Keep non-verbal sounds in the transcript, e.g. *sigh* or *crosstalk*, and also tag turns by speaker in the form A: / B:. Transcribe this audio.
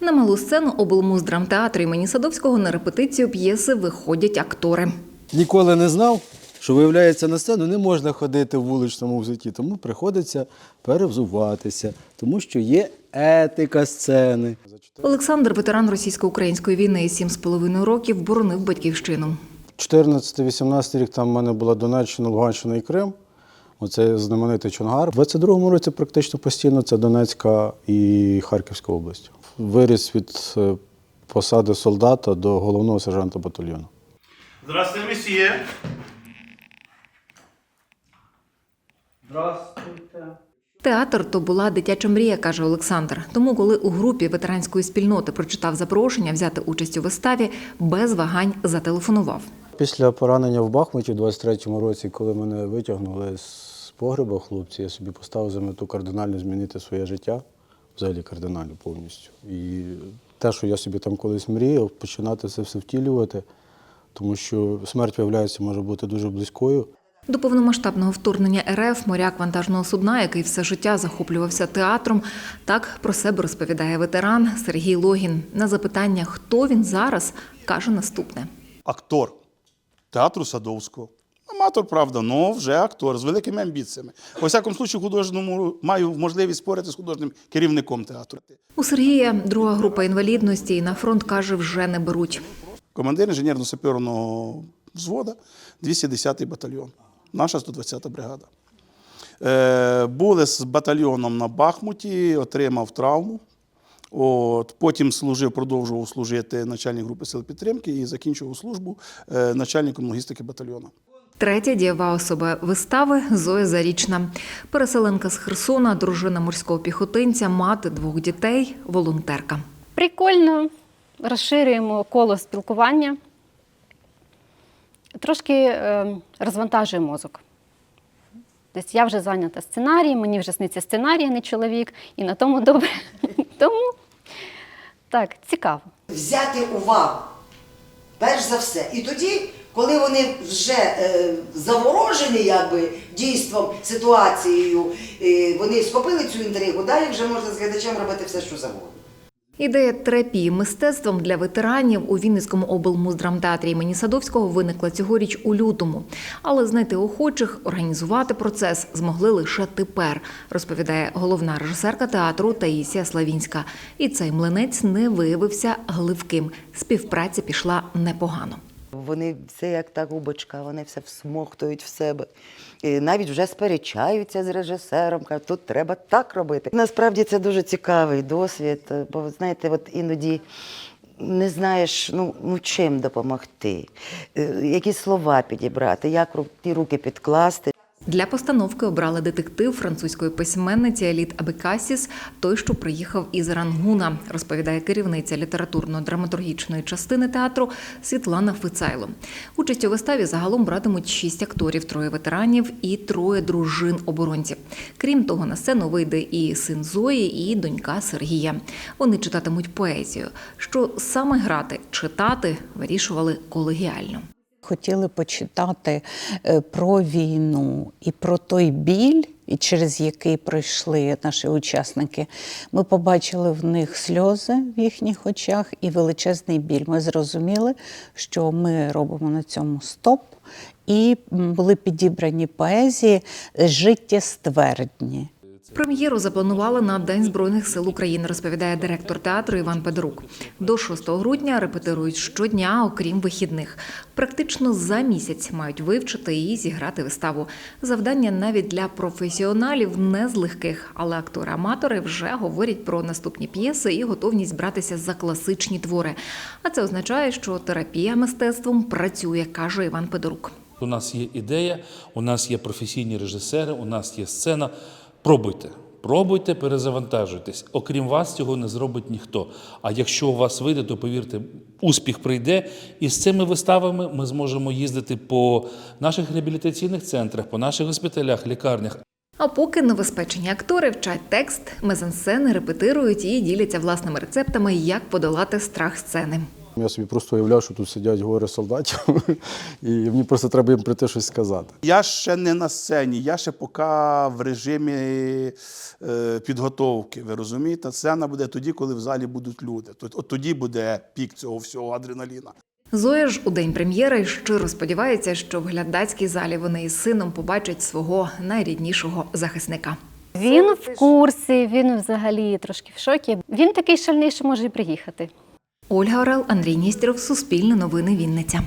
A: На малу сцену облмуздрамтеатру імені Садовського на репетицію п'єси виходять актори.
B: Ніколи не знав, що виявляється на сцену не можна ходити в вуличному взутті, тому приходиться перевзуватися, тому що є етика сцени.
A: Олександр, ветеран російсько-української війни, сім з половиною років боронив батьківщину.
B: 14-18 рік там в мене була Донеччина, Луганщина і Крим. Оце знаменитий Чонгар. У 22-му році практично постійно це Донецька і Харківська область. Виріс від е, посади солдата до головного сержанта батальйону.
C: Здравствуйте, месье.
A: Театр то була дитяча мрія, каже Олександр. Тому, коли у групі ветеранської спільноти прочитав запрошення взяти участь у виставі, без вагань зателефонував.
B: Після поранення в Бахмуті в 23-му році, коли мене витягнули з погреба хлопці, я собі поставив за мету кардинально змінити своє життя, взагалі кардинально повністю. І те, що я собі там колись мріяв, починати це все втілювати, тому що смерть, виявляється, може бути дуже близькою.
A: До повномасштабного вторгнення РФ моряк вантажного судна, який все життя захоплювався театром, так про себе розповідає ветеран Сергій Логін. На запитання, хто він зараз, каже наступне.
C: Актор театру Садовського. Аматор, правда, але вже актор з великими амбіціями. У всякому случаю, художньому маю можливість спорити з художнім керівником театру.
A: У Сергія друга група інвалідності і на фронт каже, вже не беруть.
C: Командир інженерно-саперного взвода, 210-й батальйон. Наша 120-та бригада. Е, були з батальйоном на Бахмуті, отримав травму. От, потім служив, продовжував служити начальник групи сил підтримки і закінчував службу е, начальником логістики батальйону.
A: Третя дієва особа вистави Зоя Зарічна. Переселенка з Херсона, дружина морського піхотинця, мати двох дітей, волонтерка.
D: Прикольно, розширюємо коло спілкування, трошки е, розвантажує мозок. Тобто я вже зайнята сценарієм, мені вже сниться сценарій, а не чоловік, і на тому добре. *laughs* Тому так, цікаво.
E: взяти увагу. Перш за все. І тоді, коли вони вже е, заворожені якби, дійством, ситуацією, е, вони схопили цю інтригу, далі вже можна з глядачем робити все, що завгодно.
A: Ідея терапії мистецтвом для ветеранів у Вінницькому облмуздрамтеатрі імені Садовського виникла цьогоріч у лютому. Але знайти охочих організувати процес змогли лише тепер, розповідає головна режисерка театру Таїсія Славінська. І цей млинець не виявився гливким. Співпраця пішла непогано.
E: Вони все як та губочка, вони все всмоктують в себе. І навіть вже сперечаються з режисером, кажуть, тут треба так робити. Насправді це дуже цікавий досвід, бо знаєте, от іноді не знаєш, ну, ну чим допомогти, е, які слова підібрати, як ті руки підкласти.
A: Для постановки обрали детектив французької письменниці Еліт Абекасіс, той, що приїхав із Рангуна, розповідає керівниця літературно-драматургічної частини театру Світлана Фицайло. Участь у виставі загалом братимуть шість акторів, троє ветеранів і троє дружин оборонців. Крім того, на сцену вийде і син Зої, і донька Сергія. Вони читатимуть поезію. Що саме грати, читати вирішували колегіально.
F: Хотіли почитати е, про війну і про той біль, і через який пройшли наші учасники. Ми побачили в них сльози в їхніх очах і величезний біль. Ми зрозуміли, що ми робимо на цьому стоп, і були підібрані поезії життєствердні.
A: Прем'єру запланували на День Збройних сил України, розповідає директор театру Іван Педорук. До 6 грудня репетирують щодня, окрім вихідних. Практично за місяць мають вивчити і зіграти виставу. Завдання навіть для професіоналів не з легких, але актори-аматори вже говорять про наступні п'єси і готовність братися за класичні твори. А це означає, що терапія мистецтвом працює, каже Іван Педорук.
G: У нас є ідея, у нас є професійні режисери, у нас є сцена. Пробуйте, пробуйте, перезавантажуйтесь. Окрім вас, цього не зробить ніхто. А якщо у вас вийде, то повірте, успіх прийде. І з цими виставами ми зможемо їздити по наших реабілітаційних центрах, по наших госпіталях, лікарнях.
A: А поки новоспечені актори вчать текст, мезансцени репетирують і діляться власними рецептами, як подолати страх сцени.
B: Я собі просто уявляв, що тут сидять гори солдатів, *laughs* і мені просто треба їм прийти щось сказати.
C: Я ще не на сцені, я ще поки в режимі е, підготовки. Ви розумієте? Сцена буде тоді, коли в залі будуть люди. От, от тоді буде пік цього всього адреналіна.
A: Зоя ж у день прем'єри щиро сподівається, що в глядацькій залі вони із сином побачать свого найріднішого захисника.
D: Він в курсі, він взагалі трошки в шокі. Він такий шальний, що може і приїхати.
A: Ольга Орел, Андрій Ністеров, Суспільне новини Вінниця.